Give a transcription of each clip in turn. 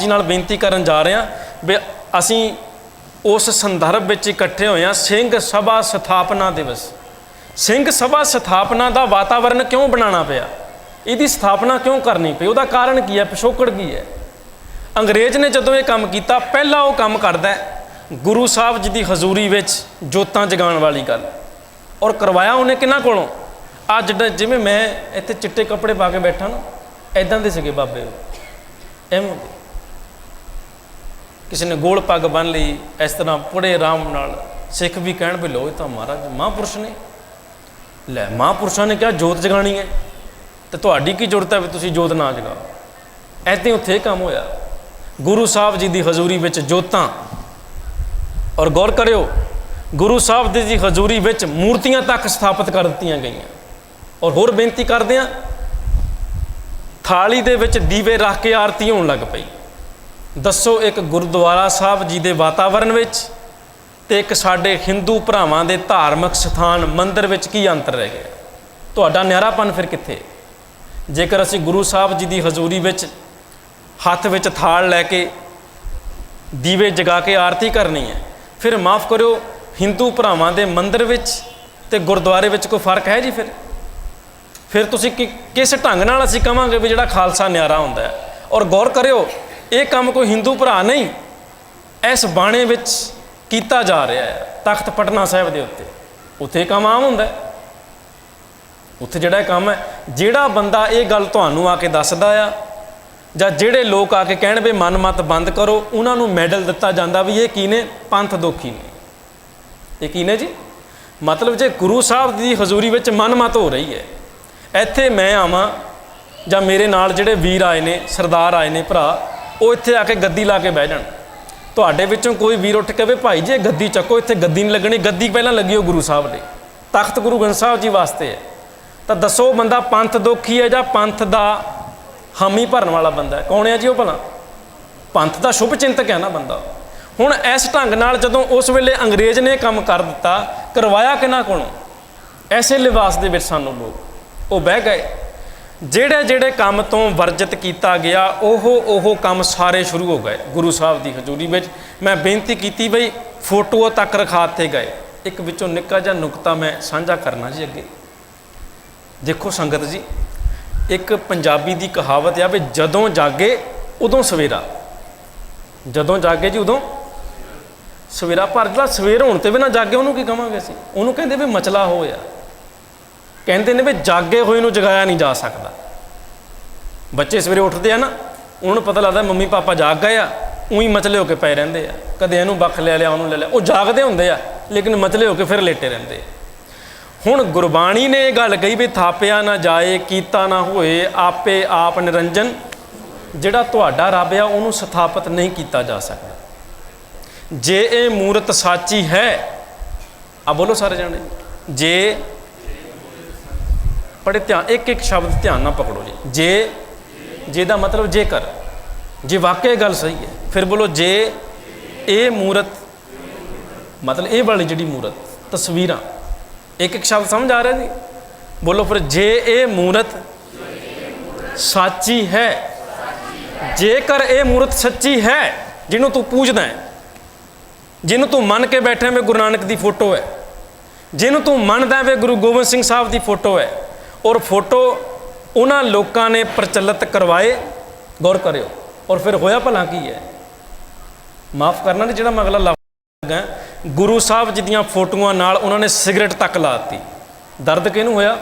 ਜੀ ਨਾਲ ਬੇਨਤੀ ਕਰਨ ਜਾ ਰਹੇ ਹਾਂ ਵੀ ਅਸੀਂ ਉਸ ਸੰਦਰਭ ਵਿੱਚ ਇਕੱਠੇ ਹੋਏ ਹਾਂ, ਸਿੰਘ ਸਭਾ ਸਥਾਪਨਾ ਦਿਵਸ। ਸਿੰਘ ਸਭਾ ਸਥਾਪਨਾ ਦਾ ਵਾਤਾਵਰਣ ਕਿਉਂ ਬਣਾਉਣਾ ਪਿਆ? ਇਹਦੀ ਸਥਾਪਨਾ ਕਿਉਂ ਕਰਨੀ ਪਈ? ਉਹਦਾ ਕਾਰਨ ਕੀ ਹੈ? ਪਿਛੋਕੜ ਕੀ ਹੈ? ਅੰਗਰੇਜ਼ ਨੇ ਜਦੋਂ ਇਹ ਕੰਮ ਕੀਤਾ, ਪਹਿਲਾਂ ਉਹ ਕੰਮ ਕਰਦਾ ਗੁਰੂ ਸਾਹਿਬ ਜੀ ਦੀ ਹਜ਼ੂਰੀ ਵਿੱਚ ਜੋਤਾਂ ਜਗਾਉਣ ਵਾਲੀ ਗੱਲ। ਔਰ ਕਰਵਾਇਆ ਉਹਨੇ ਕਿਹਨਾਂ ਕੋਲੋਂ? ਅੱਜ ਜਿਵੇਂ ਮੈਂ ਇੱਥੇ ਚਿੱਟੇ ਕੱਪੜੇ ਪਾ ਕੇ ਬੈਠਾ ਨਾ ਐਦਾਂ ਦੇ ਸੀਗੇ ਬਾਬੇ ਉਹ। ਐਵੇਂ। ਕਿਸੇ ਨੇ ਗੋਲ ਪੱਗ ਬੰਨ ਲਈ, ਇਸ ਤਰ੍ਹਾਂ ਬੜੇ ਆਰਾਮ ਨਾਲ, ਸਿੱਖ ਵੀ ਕਹਿਣ ਵੀ ਲੋ ਇਹ ਤਾਂ ਮਹਾਰਾਜ ਮਹਾਂਪੁਰਸ਼ ਨੇ। ਲੈ, ਮਹਾਂਪੁਰਸ਼ਾਂ ਨੇ ਕਿਹਾ, ਜੋਤ ਜਗਾਣੀ ਹੈ। ਤੇ ਤੁਹਾਡੀ ਕੀ ਜ਼ਰੂਰਤ ਹੈ ਵੀ ਤੁਸੀਂ ਜੋਤ ਨਾ ਜਗਾਓ? ਐਦਾਂ ਉੱਥੇ ਇਹ ਕੰਮ ਹੋਇਆ। ਗੁਰੂ ਸਾਹਿਬ ਜੀ ਦੀ ਹਜ਼ੂਰੀ ਵਿੱਚ ਜੋਤਾਂ। ਔਰ ਗੌਰ ਕਰਿਓ, ਗੁਰੂ ਸਾਹਿਬ ਦੀ ਜੀ ਹਜ਼ੂਰੀ ਵਿੱਚ ਮੂਰਤੀਆਂ ਤੱਕ ਸਥਾਪਿਤ ਕਰ ਦਿੱਤੀਆਂ ਗਈਆਂ। ਔਰ ਹੋਰ ਬੇਨਤੀ ਕਰਦੇ ਹਾਂ, ਥਾਲੀ ਦੇ ਵਿੱਚ ਦੀਵੇ ਰੱਖ ਕੇ ਆਰਤੀ ਹੋਣ ਲੱਗ ਪਈ। ਦੱਸੋ ਇੱਕ ਗੁਰਦੁਆਰਾ ਸਾਹਿਬ ਜੀ ਦੇ ਵਾਤਾਵਰਣ ਵਿੱਚ ਤੇ ਇੱਕ ਸਾਡੇ ਹਿੰਦੂ ਭਰਾਵਾਂ ਦੇ ਧਾਰਮਿਕ ਸਥਾਨ ਮੰਦਿਰ ਵਿੱਚ ਕੀ ਅੰਤਰ ਰਹਿ ਗਿਆ? ਤੁਹਾਡਾ ਨਿਆਰਾਪਨ ਫਿਰ ਕਿੱਥੇ? ਜੇਕਰ ਅਸੀਂ ਗੁਰੂ ਸਾਹਿਬ ਜੀ ਦੀ ਹਜ਼ੂਰੀ ਵਿੱਚ ਹੱਥ ਵਿੱਚ ਥਾਲ ਲੈ ਕੇ ਦੀਵੇ ਜਗਾ ਕੇ ਆਰਤੀ ਕਰਨੀ ਹੈ, ਫਿਰ ਮਾਫ ਕਰਿਓ ਹਿੰਦੂ ਭਰਾਵਾਂ ਦੇ ਮੰਦਿਰ ਵਿੱਚ ਤੇ ਗੁਰਦੁਆਰੇ ਵਿੱਚ ਕੋਈ ਫ਼ਰਕ ਹੈ ਜੀ ਫਿਰ? ਫਿਰ ਤੁਸੀਂ ਕਿ- ਕਿਸ ਢੰਗ ਨਾਲ ਅਸੀਂ ਕਵਾਂਗੇ ਵੀ ਜਿਹੜਾ ਖਾਲਸਾ ਨਿਆਰਾ ਹੁੰਦਾ ਹੈ? ਔਰ ਗੌਰ ਕਰਿਓ ਇਹ ਕੰਮ ਕੋਈ ਹਿੰਦੂ ਭਰਾ ਨਹੀਂ। ਇਸ ਬਾਣੇ ਵਿੱਚ ਕੀਤਾ ਜਾ ਰਿਹਾ ਹੈ, ਤਖਤ ਪਟਨਾ ਸਾਹਿਬ ਦੇ ਉੱਤੇ। ਉੱਥੇ ਕੰਮ ਆਮ ਹੁੰਦਾ ਹੈ। ਉੱਥੇ ਜਿਹੜਾ ਕੰਮ ਹੈ, ਜਿਹੜਾ ਬੰਦਾ ਇਹ ਗੱਲ ਤੁਹਾਨੂੰ ਆ ਕੇ ਦੱਸਦਾ ਆ, ਜਾਂ ਜਿਹੜੇ ਲੋਕ ਆ ਕੇ ਕਹਿਣ ਵੀ ਮਨ ਮਤ ਬੰਦ ਕਰੋ, ਉਹਨਾਂ ਨੂੰ ਮੈਡਲ ਦਿੱਤਾ ਜਾਂਦਾ ਵੀ ਇਹ ਕੀ ਨੇ? ਪੰਥ ਦੋਖੀ ਨੇ। ਇਹ ਕੀ ਨੇ ਜੀ? ਮਤਲਬ ਜੇ ਗੁਰੂ ਸਾਹਿਬ ਦੀ ਹਜ਼ੂਰੀ ਵਿੱਚ ਮਨ ਮਤ ਹੋ ਰਹੀ ਹੈ, ਇੱਥੇ ਮੈਂ ਆਵਾਂ ਜਾਂ ਮੇਰੇ ਨਾਲ ਜਿਹੜੇ ਵੀਰ ਆਏ ਨੇ, ਸਰਦਾਰ ਆਏ ਨੇ, ਭਰਾ ਉਹ ਇੱਥੇ ਆ ਕੇ ਗੱਦੀ ਲਾ ਕੇ ਬਹਿ ਜਾਣ। ਤੁਹਾਡੇ ਵਿੱਚੋਂ ਕੋਈ ਵੀਰ ਉੱਠ ਕੇ ਵੀ, ਭਾਈ ਜੀ ਗੱਦੀ ਚੱਕੋ, ਇੱਥੇ ਗੱਦੀ ਨਹੀਂ ਲੱਗਣੀ। ਗੱਦੀ ਪਹਿਲਾਂ ਲੱਗੀ ਉਹ ਗੁਰੂ ਸਾਹਿਬ ਲਈ ਤਖਤ ਗੁਰੂ ਗ੍ਰੰਥ ਸਾਹਿਬ ਜੀ ਵਾਸਤੇ ਹੈ। ਤਾਂ ਦੱਸੋ ਬੰਦਾ ਪੰਥ ਦੋਖੀ ਹੈ ਜਾਂ ਪੰਥ ਦਾ ਹਾਮੀ ਭਰਨ ਵਾਲਾ ਬੰਦਾ ਹੈ? ਕੌਣ ਹੈ ਜੀ ਉਹ ਭਲਾ? ਪੰਥ ਦਾ ਸ਼ੁਭ ਚਿੰਤਕ ਹੈ ਨਾ ਬੰਦਾ ਹੁਣ ਇਸ ਢੰਗ ਨਾਲ ਜਦੋਂ ਉਸ ਵੇਲੇ ਅੰਗਰੇਜ਼ ਨੇ ਕੰਮ ਕਰ ਦਿੱਤਾ, ਕਰਵਾਇਆ ਕਿਹਨਾਂ ਕੋਲੋਂ? ਐਸੇ ਲਿਬਾਸ ਦੇ ਵਿੱਚ ਸਾਨੂੰ ਲੋਕ। ਉਹ ਬਹਿ ਗਏ। ਜਿਹੜੇ ਜਿਹੜੇ ਕੰਮ ਤੋਂ ਵਰਜਿਤ ਕੀਤਾ ਗਿਆ, ਉਹ ਉਹ ਕੰਮ ਸਾਰੇ ਸ਼ੁਰੂ ਹੋ ਗਏ ਗੁਰੂ ਸਾਹਿਬ ਦੀ ਹਜ਼ੂਰੀ ਵਿੱਚ। ਮੈਂ ਬੇਨਤੀ ਕੀਤੀ ਬਈ, ਫੋਟੋ ਤੱਕ ਰਖਾ ਦਿੱਤੇ ਗਏ। ਇੱਕ ਵਿੱਚੋਂ ਨਿੱਕਾ ਜਿਹਾ ਨੁਕਤਾ ਮੈਂ ਸਾਂਝਾ ਕਰਨਾ ਜੀ ਅੱਗੇ। ਦੇਖੋ ਸੰਗਤ ਜੀ, ਇੱਕ ਪੰਜਾਬੀ ਦੀ ਕਹਾਵਤ ਆ ਵੀ ਜਦੋਂ ਜਾਗੇ, ਉਦੋਂ ਸਵੇਰਾ। ਜਦੋਂ ਜਾਗੇ ਜੀ, ਉਦੋਂ ਸਵੇਰਾ। ਪਰ ਜਿਹੜਾ ਸਵੇਰ ਹੋਣ ਤੇ ਵੀ ਨਾ ਜਾਗੇ, ਉਹਨੂੰ ਕੀ ਕਵਾਂਗੇ ਅਸੀਂ? ਉਹਨੂੰ ਕਹਿੰਦੇ ਵੀ ਮਚਲਾ ਹੋਇਆ। ਕਹਿੰਦੇ ਨੇ ਵੀ ਜਾਗੇ ਹੋਏ ਨੂੰ ਜਗਾਇਆ ਨਹੀਂ ਜਾ ਸਕਦਾ। ਬੱਚੇ ਸਵੇਰੇ ਉੱਠਦੇ ਆ ਨਾ, ਉਹਨਾਂ ਨੂੰ ਪਤਾ ਲੱਗਦਾ ਮੰਮੀ ਪਾਪਾ ਜਾਗ ਗਏ ਆ, ਉਹੀ ਮਚਲੇ ਹੋ ਕੇ ਪਏ ਰਹਿੰਦੇ ਆ। ਕਦੇ ਇਹਨੂੰ ਬੱਖ ਲੈ ਲਿਆ, ਉਹਨੂੰ ਲੈ ਲਿਆ, ਉਹ ਜਾਗਦੇ ਹੁੰਦੇ ਆ, ਲੇਕਿਨ ਮਚਲੇ ਹੋ ਕੇ ਫਿਰ ਲੇਟੇ ਰਹਿੰਦੇ ਆ। ਹੁਣ ਗੁਰਬਾਣੀ ਨੇ ਇਹ ਗੱਲ ਕਹੀ ਵੀ ਥਾਪਿਆ ਨਾ ਜਾਏ, ਕੀਤਾ ਨਾ ਹੋਏ, ਆਪੇ ਆਪ ਨਿਰੰਜਨ, ਜਿਹੜਾ ਤੁਹਾਡਾ ਰੱਬ ਆ, ਉਹਨੂੰ ਸਥਾਪਿਤ ਨਹੀਂ ਕੀਤਾ ਜਾ ਸਕਦਾ। ਜੇ ਇਹ ਮੂਰਤ ਸਾਚੀ ਹੈ ਆ ਬੋਲੋ ਸਾਰੇ ਜਾਣੇ, ਜੇ ਬੜੇ ਧਿਆਨ, ਇੱਕ ਇੱਕ ਸ਼ਬਦ ਧਿਆਨ ਨਾਲ ਪਕੜੋ ਜੀ। ਜੇ ਜੇ ਦਾ ਮਤਲਬ ਜੇਕਰ, ਜੇ ਵਾਕਿਆ ਗੱਲ ਸਹੀ ਹੈ, ਫਿਰ ਬੋਲੋ ਜੇ ਇਹ ਮੂਰਤ, ਮਤਲਬ ਇਹ ਵਾਲੀ ਜਿਹੜੀ ਮੂਰਤ, ਤਸਵੀਰਾਂ, ਇੱਕ ਇੱਕ ਸ਼ਬਦ ਸਮਝ ਆ ਰਿਹਾ ਜੀ? ਬੋਲੋ ਫਿਰ ਜੇ ਇਹ ਮੂਰਤ ਸਾਚੀ ਹੈ, ਜੇਕਰ ਇਹ ਮੂਰਤ ਸੱਚੀ ਹੈ, ਜਿਹਨੂੰ ਤੂੰ ਪੂਜਦਾ ਹੈ, ਜਿਹਨੂੰ ਤੂੰ ਮੰਨ ਕੇ ਬੈਠਾ ਹੈ ਗੁਰੂ ਨਾਨਕ ਦੀ ਫੋਟੋ ਹੈ, ਜਿਹਨੂੰ ਤੂੰ ਮੰਨਦਾ ਹੈ ਵੀ ਗੁਰੂ ਗੋਬਿੰਦ ਸਿੰਘ ਸਾਹਿਬ ਦੀ ਫੋਟੋ ਹੈ ਔਰ ਫੋਟੋ ਉਹਨਾਂ ਲੋਕਾਂ ਨੇ ਪ੍ਰਚਲਿਤ ਕਰਵਾਏ। ਗੌਰ ਕਰਿਓ। ਔਰ ਫਿਰ ਹੋਇਆ ਭਲਾ ਕੀ ਹੈ? ਮਾਫ ਕਰਨਾ ਨਹੀਂ ਜਿਹੜਾ ਮੈਂ ਅਗਲਾ ਲਫ਼ਜ਼ ਲੱਗਾ। ਗੁਰੂ ਸਾਹਿਬ ਜੀ ਦੀਆਂ ਫੋਟੋਆਂ ਨਾਲ ਉਹਨਾਂ ਨੇ ਸਿਗਰਟ ਤੱਕ ਲਾਤੀ ਦਰਦ ਕਿਹਨੂੰ ਹੋਇਆ?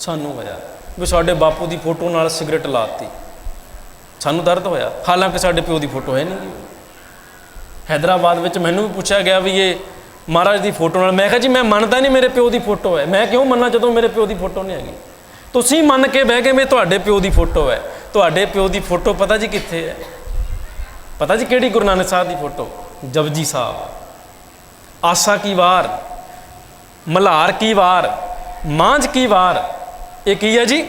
ਸਾਨੂੰ ਹੋਇਆ। ਵੀ ਸਾਡੇ ਬਾਪੂ ਦੀ ਫੋਟੋ ਨਾਲ ਸਿਗਰਟ ਲਾਤੀ ਸਾਨੂੰ ਦਰਦ ਹੋਇਆ। ਹਾਲਾਂਕਿ ਸਾਡੇ ਪਿਓ ਦੀ ਫੋਟੋ ਹੈ ਨਹੀਂ ਹੈਦਰਾਬਾਦ ਵਿੱਚ ਮੈਨੂੰ ਵੀ ਪੁੱਛਿਆ ਗਿਆ ਵੀ ਇਹ ਮਹਾਰਾਜ ਦੀ ਫੋਟੋ ਨਾਲ। ਮੈਂ ਕਿਹਾ ਜੀ, ਮੈਂ ਮੰਨਦਾ ਨਹੀਂ ਮੇਰੇ ਪਿਓ ਦੀ ਫੋਟੋ ਹੈ। ਮੈਂ ਕਿਉਂ ਮੰਨਾਂ ਜਦੋਂ ਮੇਰੇ ਪਿਓ ਦੀ ਫੋਟੋ ਨਹੀਂ ਹੈਗੀ? ਤੁਸੀਂ ਮੰਨ ਕੇ ਬਹਿ ਗਏ ਵੀ ਤੁਹਾਡੇ ਪਿਓ ਦੀ ਫੋਟੋ ਹੈ। ਤੁਹਾਡੇ ਪਿਓ ਦੀ ਫੋਟੋ ਪਤਾ ਜੀ ਕਿੱਥੇ ਹੈ? ਪਤਾ ਜੀ ਕਿਹੜੀ ਗੁਰੂ ਨਾਨਕ ਸਾਹਿਬ ਦੀ ਫੋਟੋ? ਜਪਜੀ ਸਾਹਿਬ। ਆਸਾ ਕੀ ਵਾਰ? ਮਲਹਾਰ ਕੀ ਵਾਰ? ਮਾਂਝ ਕੀ ਵਾਰ? ਇਹ ਕੀ ਹੈ ਜੀ?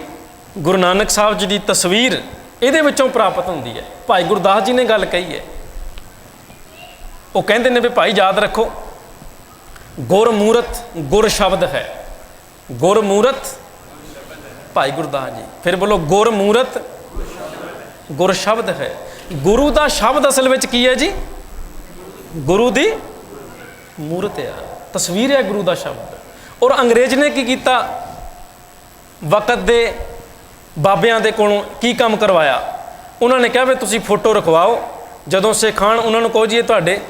ਗੁਰੂ ਨਾਨਕ ਸਾਹਿਬ ਜੀ ਦੀ ਤਸਵੀਰ ਇਹਦੇ ਵਿੱਚੋਂ ਪ੍ਰਾਪਤ ਹੁੰਦੀ ਹੈ। ਭਾਈ ਗੁਰਦਾਸ ਜੀ ਨੇ ਗੱਲ ਕਹੀ ਹੈ। ਉਹ ਕਹਿੰਦੇ ਨੇ ਵੀ ਭਾਈ ਯਾਦ ਰੱਖੋ ਗੁਰਮੂਰਤ, ਗੁਰ ਸ਼ਬਦ ਹੈ। ਗੁਰਮੂਰਤ, ਭਾਈ ਗੁਰਦਾਸ ਜੀ, ਫਿਰ ਬੋਲੋ ਗੁਰਮੂਰਤ, ਗੁਰ ਸ਼ਬਦ ਹੈ। ਗੁਰੂ ਦਾ ਸ਼ਬਦ ਅਸਲ ਵਿੱਚ ਕੀ ਹੈ ਜੀ? ਗੁਰੂ ਦੀ ਮੂਰਤ ਹੈ। ਤਸਵੀਰ ਹੈ ਗੁਰੂ ਦਾ ਸ਼ਬਦ। ਔਰ ਅੰਗਰੇਜ਼ ਨੇ ਕੀ ਕੀਤਾ? ਵਕਤ ਦੇ ਬਾਬਿਆਂ ਦੇ ਕੋਲੋਂ ਕੀ ਕੰਮ ਕਰਵਾਇਆ? ਉਹਨਾਂ ਨੇ ਕਿਹਾ ਵੀ ਤੁਸੀਂ ਫੋਟੋ ਰਖਵਾਓ। ਜਦੋਂ ਸਿੱਖ ਆਉਣ ਉਹਨਾਂ ਨੂੰ ਕਹੋ ਜੀ, ਇਹ ਤੁਹਾਡੇ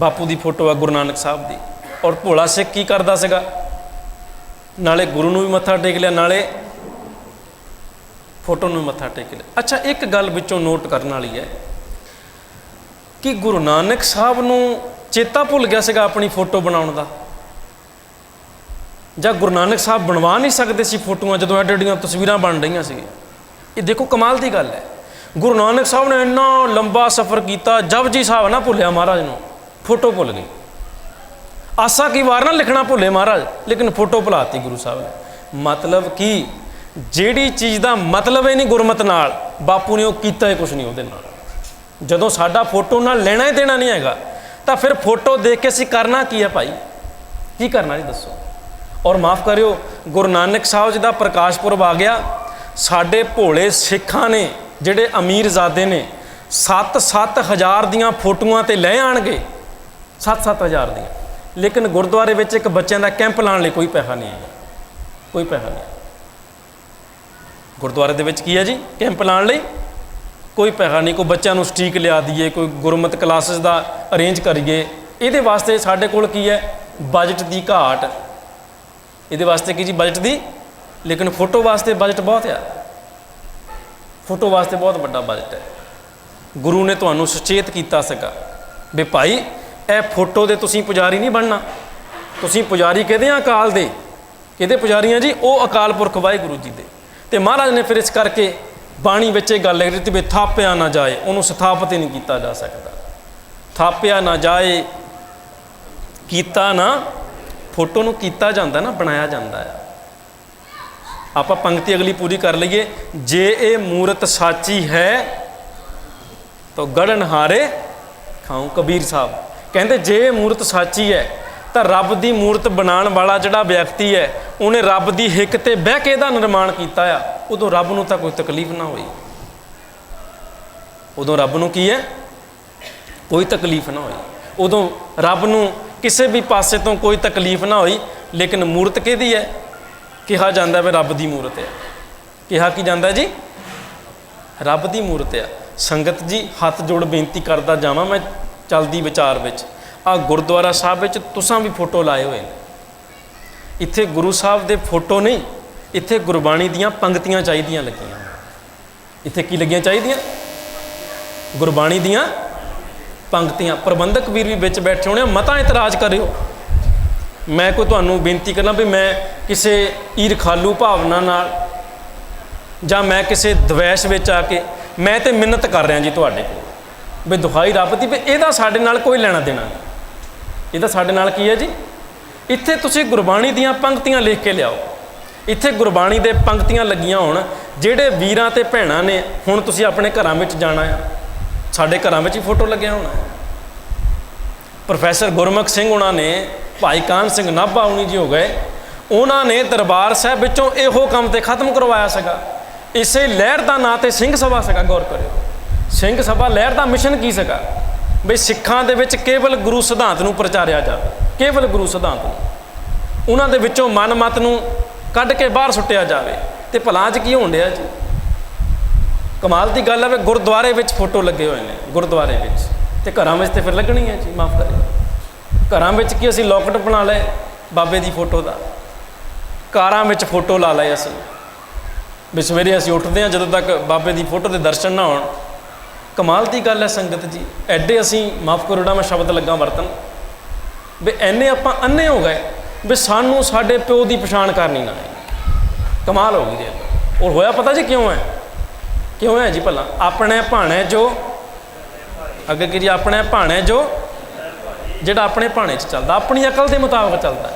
ਬਾਪੂ ਦੀ ਫੋਟੋ ਆ ਗੁਰੂ ਨਾਨਕ ਸਾਹਿਬ ਦੀ। ਔਰ ਭੋਲਾ ਸਿੱਖ ਕੀ ਕਰਦਾ ਸੀਗਾ? ਨਾਲੇ ਗੁਰੂ ਨੂੰ ਵੀ ਮੱਥਾ ਟੇਕ ਲਿਆ, ਨਾਲੇ ਫੋਟੋ ਨੂੰ ਵੀ ਮੱਥਾ ਟੇਕ ਲਿਆ। ਅੱਛਾ, ਇੱਕ ਗੱਲ ਵਿੱਚੋਂ ਨੋਟ ਕਰਨ ਵਾਲੀ ਹੈ ਕਿ ਗੁਰੂ ਨਾਨਕ ਸਾਹਿਬ ਨੂੰ ਚੇਤਾ ਭੁੱਲ ਗਿਆ ਸੀਗਾ ਆਪਣੀ ਫੋਟੋ ਬਣਾਉਣ ਦਾ। ਜਾਂ ਗੁਰੂ ਨਾਨਕ ਸਾਹਿਬ ਬਣਵਾ ਨਹੀਂ ਸਕਦੇ ਸੀ ਫੋਟੋਆਂ ਜਦੋਂ ਐਡ ਐਡੀਆਂ ਤਸਵੀਰਾਂ ਬਣ ਰਹੀਆਂ ਸੀ। ਇਹ ਦੇਖੋ, ਕਮਾਲ ਦੀ ਗੱਲ ਹੈ। ਗੁਰੂ ਨਾਨਕ ਸਾਹਿਬ ਨੇ ਇੰਨਾ ਲੰਬਾ ਸਫ਼ਰ ਕੀਤਾ, ਜਪਜੀ ਸਾਹਿਬ ਨਾ ਭੁੱਲਿਆ ਮਹਾਰਾਜ ਨੂੰ। ਫੋਟੋ ਭੁੱਲ ਗਈ। ਆਸਾ ਕੀ ਵਾਰ ਨਾ ਲਿਖਣਾ ਭੁੱਲੇ ਮਹਾਰਾਜ, ਲੇਕਿਨ ਫੋਟੋ ਭੁਲਾਤੀ ਗੁਰੂ ਸਾਹਿਬ ਨੇ। ਮਤਲਬ ਕੀ? ਜਿਹੜੀ ਚੀਜ਼ ਦਾ ਮਤਲਬ ਹੀ ਨਹੀਂ ਗੁਰਮਤ ਨਾਲ, ਬਾਪੂ ਨੇ ਉਹ ਕੀਤਾ ਹੀ ਕੁਝ ਨਹੀਂ ਉਹਦੇ ਨਾਲ। ਜਦੋਂ ਸਾਡਾ ਫੋਟੋ ਨਾਲ ਲੈਣਾ ਹੀ ਦੇਣਾ ਨਹੀਂ ਹੈਗਾ, ਤਾਂ ਫਿਰ ਫੋਟੋ ਦੇਖ ਕੇ ਅਸੀਂ ਕਰਨਾ ਕੀ ਹੈ ਭਾਈ? ਕੀ ਕਰਨਾ ਜੀ ਦੱਸੋ? ਔਰ ਮਾਫ ਕਰਿਓ, ਗੁਰੂ ਨਾਨਕ ਸਾਹਿਬ ਜੀ ਦਾ ਪ੍ਰਕਾਸ਼ ਪੁਰਬ ਆ ਗਿਆ। ਸਾਡੇ ਭੋਲੇ ਸਿੱਖਾਂ ਨੇ, ਜਿਹੜੇ ਅਮੀਰਜ਼ਾਦੇ ਨੇ 7-7 ਹਜ਼ਾਰ ਦੀਆਂ ਫੋਟੋਆਂ ਤੇ ਲੈ ਆਣਗੇ। 7-7 ਹਜ਼ਾਰ ਦੀਆਂ। ਲੇਕਿਨ ਗੁਰਦੁਆਰੇ ਵਿੱਚ ਇੱਕ ਬੱਚਿਆਂ ਦਾ ਕੈਂਪ ਲਾਉਣ ਲਈ ਕੋਈ ਪੈਸਾ ਨਹੀਂ ਹੈ ਕੋਈ ਪੈਸਾ ਨਹੀਂ ਗੁਰਦੁਆਰੇ ਦੇ ਵਿੱਚ ਕੀ ਹੈ ਜੀ? ਕੈਂਪ ਲਾਉਣ ਲਈ ਕੋਈ ਪੈਸਾ ਨਹੀਂ। ਕੋਈ ਬੱਚਿਆਂ ਨੂੰ ਸਟੀਕ ਲਿਆ ਦਈਏ, ਕੋਈ ਗੁਰਮਤ ਕਲਾਸਿਸ ਦਾ ਅਰੇਂਜ ਕਰੀਏ। ਇਹਦੇ ਵਾਸਤੇ ਸਾਡੇ ਕੋਲ ਕੀ ਹੈ? ਬਜਟ ਦੀ ਘਾਟ। ਇਹਦੇ ਵਾਸਤੇ ਕੀ ਜੀ? ਬਜਟ ਦੀ? ਲੇਕਿਨ ਫੋਟੋ ਵਾਸਤੇ ਬਜਟ ਬਹੁਤ ਆ ਫੋਟੋ ਵਾਸਤੇ ਬਹੁਤ ਵੱਡਾ ਬਜਟ ਹੈ। ਗੁਰੂ ਨੇ ਤੁਹਾਨੂੰ ਸੁਚੇਤ ਕੀਤਾ ਸੀਗਾ ਵੀ ਭਾਈ ਇਹ ਫੋਟੋ ਦੇ ਤੁਸੀਂ ਪੁਜਾਰੀ ਨਹੀਂ ਬਣਨਾ। ਤੁਸੀਂ ਪੁਜਾਰੀ ਕਿਹਦੇ ਆ ਅਕਾਲ ਦੇ? ਕਿਹਦੇ ਪੁਜਾਰੀਆਂ ਜੀ? ਉਹ ਅਕਾਲ ਪੁਰਖ ਵਾਹਿਗੁਰੂ ਜੀ ਦੇ। ਤੇ ਮਹਾਰਾਜ ਨੇ ਫਿਰ ਇਸ ਕਰਕੇ ਬਾਣੀ ਵਿੱਚ ਇਹ ਗੱਲ ਲਿਖੀ ਵੀ ਥਾਪਿਆ ਨਾ ਜਾਏ, ਉਹਨੂੰ ਸਥਾਪਿਤ ਹੀ ਨਹੀਂ ਕੀਤਾ ਜਾ ਸਕਦਾ। ਥਾਪਿਆ ਨਾ ਜਾਏ, ਕੀਤਾ ਨਾ, ਫੋਟੋ ਨੂੰ ਕੀਤਾ ਜਾਂਦਾ ਨਾ, ਬਣਾਇਆ ਜਾਂਦਾ ਆ। ਆਪਾਂ ਪੰਕਤੀ ਅਗਲੀ ਪੂਰੀ ਕਰ ਲਈਏ। ਜੇ ਇਹ ਮੂਰਤ ਸਾਚੀ ਹੈ, ਤਾਂ ਗੜਨ ਹਾਰੇ ਖਾਉ ਕਬੀਰ ਸਾਹਿਬ। ਕਹਿੰਦੇ ਜੇ ਇਹ ਮੂਰਤ ਸਾਚੀ ਹੈ, ਤਾਂ ਰੱਬ ਦੀ ਮੂਰਤ ਬਣਾਉਣ ਵਾਲਾ ਜਿਹੜਾ ਵਿਅਕਤੀ ਹੈ, ਉਹਨੇ ਰੱਬ ਦੀ ਹਿੱਕ ਤੇ ਬਹਿ ਕੇ ਇਹਦਾ ਨਿਰਮਾਣ ਕੀਤਾ ਆ। ਉਦੋਂ ਰੱਬ ਨੂੰ ਤਾਂ ਕੋਈ ਤਕਲੀਫ ਨਾ ਹੋਈ। ਉਦੋਂ ਰੱਬ ਨੂੰ ਕੀ ਹੈ? ਕੋਈ ਤਕਲੀਫ ਨਾ ਹੋਈ। ਉਦੋਂ ਰੱਬ ਨੂੰ ਕਿਸੇ ਵੀ ਪਾਸੇ ਤੋਂ ਕੋਈ ਤਕਲੀਫ ਨਾ ਹੋਈ, ਲੇਕਿਨ ਮੂਰਤ ਕਿਹਦੀ ਹੈ? ਕਿਹਾ ਜਾਂਦਾ ਵੀ ਰੱਬ ਦੀ ਮੂਰਤ ਹੈ। ਕਿਹਾ ਕੀ ਜਾਂਦਾ ਜੀ? ਰੱਬ ਦੀ ਮੂਰਤ ਹੈ ਸੰਗਤ ਜੀ, ਹੱਥ ਜੋੜ ਬੇਨਤੀ ਕਰਦਾ ਜਾਵਾਂ ਮੈਂ। ਚਲਦੀ ਵਿਚਾਰ ਵਿੱਚ। ਆ ਗੁਰਦੁਆਰਾ ਸਾਹਿਬ ਵਿੱਚ ਤੁਸਾਂ ਵੀ ਫੋਟੋ ਲਾਏ ਹੋਏ ਨੇ। ਇੱਥੇ ਗੁਰੂ ਸਾਹਿਬ ਦੇ ਫੋਟੋ ਨਹੀਂ ਇੱਥੇ ਗੁਰਬਾਣੀ ਦੀਆਂ ਪੰਕਤੀਆਂ ਚਾਹੀਦੀਆਂ ਲੱਗੀਆਂ। ਇੱਥੇ ਕੀ ਲੱਗੀਆਂ ਚਾਹੀਦੀਆਂ? ਗੁਰਬਾਣੀ ਦੀਆਂ ਪੰਕਤੀਆਂ ਪ੍ਰਬੰਧਕ ਵੀਰ ਵੀ ਵਿੱਚ ਬੈਠੇ ਹੋਣੇ ਆ, ਮਤਾ ਇਤਰਾਜ਼ ਕਰਿਓ। ਮੈਂ ਕੋਈ ਤੁਹਾਨੂੰ ਬੇਨਤੀ ਕਰਨਾ ਵੀ ਮੈਂ ਕਿਸੇ ਈਰਖਾਲੂ ਭਾਵਨਾ ਨਾਲ ਜਾਂ ਮੈਂ ਕਿਸੇ ਦਵੈਸ਼ ਵਿੱਚ ਆ ਕੇ ਮੈਂ ਤੇ ਮਿੰਨਤ ਕਰ ਰਿਹਾ ਜੀ ਤੁਹਾਡੇ ਕੋਲ। ਵੀ ਦੁਹਾਈ ਰੱਬ ਦੀ, ਵੀ ਇਹਦਾ ਸਾਡੇ ਨਾਲ ਕੋਈ ਲੈਣਾ ਦੇਣਾ ਨਹੀਂ। ਇਹਦਾ ਸਾਡੇ ਨਾਲ ਕੀ ਹੈ ਜੀ? ਇੱਥੇ ਤੁਸੀਂ ਗੁਰਬਾਣੀ ਦੀਆਂ ਪੰਕਤੀਆਂ ਲਿਖ ਕੇ ਲਿਆਓ। ਇੱਥੇ ਗੁਰਬਾਣੀ ਦੇ ਪੰਕਤੀਆਂ ਲੱਗੀਆਂ ਹੋਣ, ਜਿਹੜੇ ਵੀਰਾਂ ਤੇ ਭੈਣਾਂ ਨੇ ਹੁਣ ਤੁਸੀਂ ਆਪਣੇ ਘਰਾਂ ਵਿੱਚ ਜਾਣਾ ਆ। ਸਾਡੇ ਘਰਾਂ ਵਿੱਚ ਹੀ ਫੋਟੋ ਲੱਗਿਆ ਹੋਣਾ। ਪ੍ਰੋਫੈਸਰ ਗੁਰਮੁਖ ਸਿੰਘ ਉਹਨਾਂ ਨੇ, ਭਾਈ ਕਾਨ ਸਿੰਘ ਨਾਭਾ ਉਨੀ ਜੀ ਹੋ ਗਏ, ਉਹਨਾਂ ਨੇ ਦਰਬਾਰ ਸਾਹਿਬ ਵਿੱਚੋਂ ਇਹੋ ਕੰਮ ਤੇ ਖਤਮ ਕਰਵਾਇਆ ਸੀਗਾ। ਇਸੇ ਲਹਿਰ ਦਾ ਨਾਂ ਤੇ ਸਿੰਘ ਸਭਾ ਸੀਗਾ, ਗੌਰ ਕਰਿਓ। ਸਿੰਘ ਸਭਾ ਲਹਿਰ ਦਾ ਮਿਸ਼ਨ ਕੀ ਸੀਗਾ? ਬਈ ਸਿੱਖਾਂ ਦੇ ਵਿੱਚ ਕੇਵਲ ਗੁਰੂ ਸਿਧਾਂਤ ਨੂੰ ਪ੍ਰਚਾਰਿਆ ਜਾਵੇ, ਕੇਵਲ ਗੁਰੂ ਸਿਧਾਂਤ ਨੂੰ। ਉਹਨਾਂ ਦੇ ਵਿੱਚੋਂ ਮਨ ਮਤ ਨੂੰ ਕੱਢ ਕੇ ਬਾਹਰ ਸੁੱਟਿਆ ਜਾਵੇ। ਤੇ ਭਲਾਂ 'ਚ ਕੀ ਹੋਣ ਡਿਆ ਜੀ? ਕਮਾਲ ਦੀ ਗੱਲ ਹੈ ਵੀ ਗੁਰਦੁਆਰੇ ਵਿੱਚ ਫੋਟੋ ਲੱਗੇ ਹੋਏ ਨੇ, ਗੁਰਦੁਆਰੇ ਵਿੱਚ। ਤੇ ਘਰਾਂ ਵਿੱਚ ਤੇ ਫਿਰ ਲੱਗਣੀ ਹੈ ਜੀ, ਮਾਫ ਕਰੇ ਘਰਾਂ ਵਿੱਚ ਕੀ ਅਸੀਂ ਲੋਕਟ ਬਣਾ ਲਏ, ਬਾਬੇ ਦੀ ਫੋਟੋ ਦਾ। ਕਾਰਾਂ ਵਿੱਚ ਫੋਟੋ ਲਾ ਲਏ ਅਸੀਂ। ਵੀ ਸਵੇਰੇ ਅਸੀਂ ਉੱਠਦੇ ਹਾਂ, ਜਦੋਂ ਤੱਕ ਬਾਬੇ ਦੀ ਫੋਟੋ ਦੇ ਦਰਸ਼ਨ ਨਾ ਹੋਣ ਕਮਾਲ ਦੀ ਗੱਲ ਹੈ ਸੰਗਤ ਜੀ। ਐਡੇ ਅਸੀਂ ਮਾਫ ਕਰੋ, ਜਿਹੜਾ ਮੈਂ ਸ਼ਬਦ ਲੱਗਾ ਵਰਤਨ ਵੀ ਐਨੇ ਆਪਾਂ ਅੰਨੇ ਹੋ ਗਏ ਵੀ ਸਾਨੂੰ ਸਾਡੇ ਪਿਓ ਦੀ ਪਛਾਣ ਕਰਨੀ ਨਾ ਆਈ। ਕਮਾਲ ਹੋ ਗਈ ਜੀ। ਔਰ ਹੋਇਆ ਪਤਾ ਜੀ ਕਿਉਂ ਹੈ? ਕਿਉਂ ਹੈ ਜੀ ਭਲਾ? ਆਪਣੇ ਭਾਣੇ ਜੋ, ਅੱਗੇ ਕਿ ਜੀ ਆਪਣੇ ਭਾਣੇ ਜੋ, ਜਿਹੜਾ ਆਪਣੇ ਭਾਣੇ 'ਚ ਚੱਲਦਾ, ਆਪਣੀ ਅਕਲ ਦੇ ਮੁਤਾਬਕ ਚੱਲਦਾ।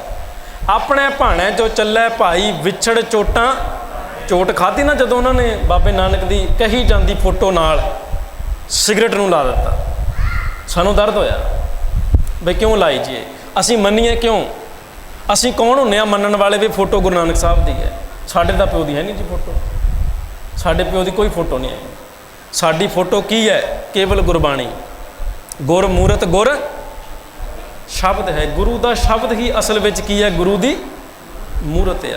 ਆਪਣੇ ਭਾਣੇ ਜੋ ਚੱਲੇ ਭਾਈ ਵਿਛੜ ਚੋਟਾਂ, ਚੋਟ ਖਾਧੀ ਨਾ ਜਦੋਂ ਉਹਨਾਂ ਨੇ ਬਾਬੇ ਨਾਨਕ ਦੀ ਕਹੀ ਜਾਂਦੀ ਫੋਟੋ ਨਾਲ। ਸਿਗਰਟ ਨੂੰ ਲਾ ਦਿੱਤਾ। ਸਾਨੂੰ ਦਰਦ ਹੋਇਆ। ਬਈ ਕਿਉਂ ਲਾਈ ਜੀ ਅਸੀਂ ਮੰਨੀਏ ਕਿਉਂ? ਅਸੀਂ ਕੌਣ ਹੁੰਨੇ ਆ ਮੰਨਣ ਵਾਲੇ ਵੀ ਫੋਟੋ ਗੁਰੂ ਨਾਨਕ ਸਾਹਿਬ ਦੀ ਹੈ? ਸਾਡੇ ਤਾਂ ਪਿਓ ਦੀ ਹੈ ਨਹੀਂ ਜੀ ਫੋਟੋ। ਸਾਡੇ ਪਿਓ ਦੀ ਕੋਈ ਫੋਟੋ ਨਹੀਂ ਹੈ। ਸਾਡੀ ਫੋਟੋ ਕੀ ਹੈ? ਕੇਵਲ ਗੁਰਬਾਣੀ। ਗੁਰ ਮੂਰਤ ਗੁਰ ਸ਼ਬਦ ਹੈ। ਗੁਰੂ ਦਾ ਸ਼ਬਦ ਹੀ ਅਸਲ ਵਿੱਚ ਕੀ ਹੈ? ਗੁਰੂ ਦੀ ਮੂਰਤ ਹੈ।